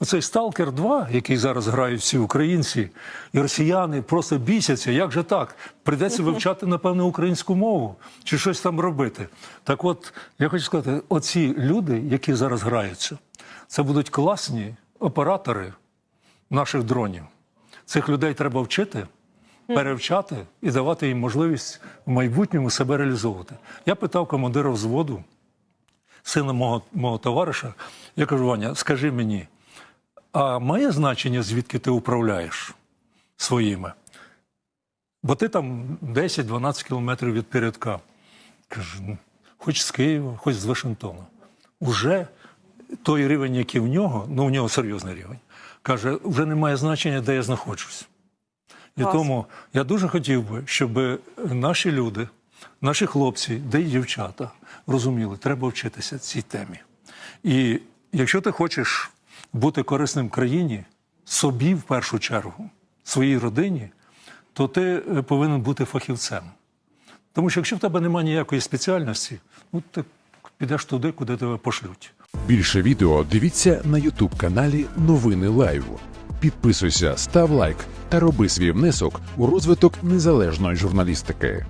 Оцей Сталкер 2, який зараз грають всі українці і росіяни, просто бісяться. Як же так? Прийдеться вивчати, напевно, українську мову чи щось там робити. Так от, я хочу сказати, оці люди, які зараз граються, це будуть класні оператори наших дронів. Цих людей треба вчити, перевчати і давати їм можливість в майбутньому себе реалізовувати. Я питав командира взводу, сина мого, мого товариша, я кажу, Ваня, скажи мені, а має значення, звідки ти управляєш своїми? Бо ти там 10-12 кілометрів від передка. Кажу, ну, хоч з Києва, хоч з Вашингтона. Уже той рівень, який в нього, ну в нього серйозний рівень, каже, вже не має значення, де я знаходжусь. І Клас. тому я дуже хотів би, щоб наші люди, наші хлопці, де й дівчата розуміли, треба вчитися цій темі. І якщо ти хочеш бути корисним країні, собі в першу чергу, своїй родині, то ти е, повинен бути фахівцем. Тому що якщо в тебе немає ніякої спеціальності, ну ти підеш туди, куди тебе пошлють. Більше відео дивіться на Ютуб каналі Новини Лайв. Підписуйся, став лайк та роби свій внесок у розвиток незалежної журналістики.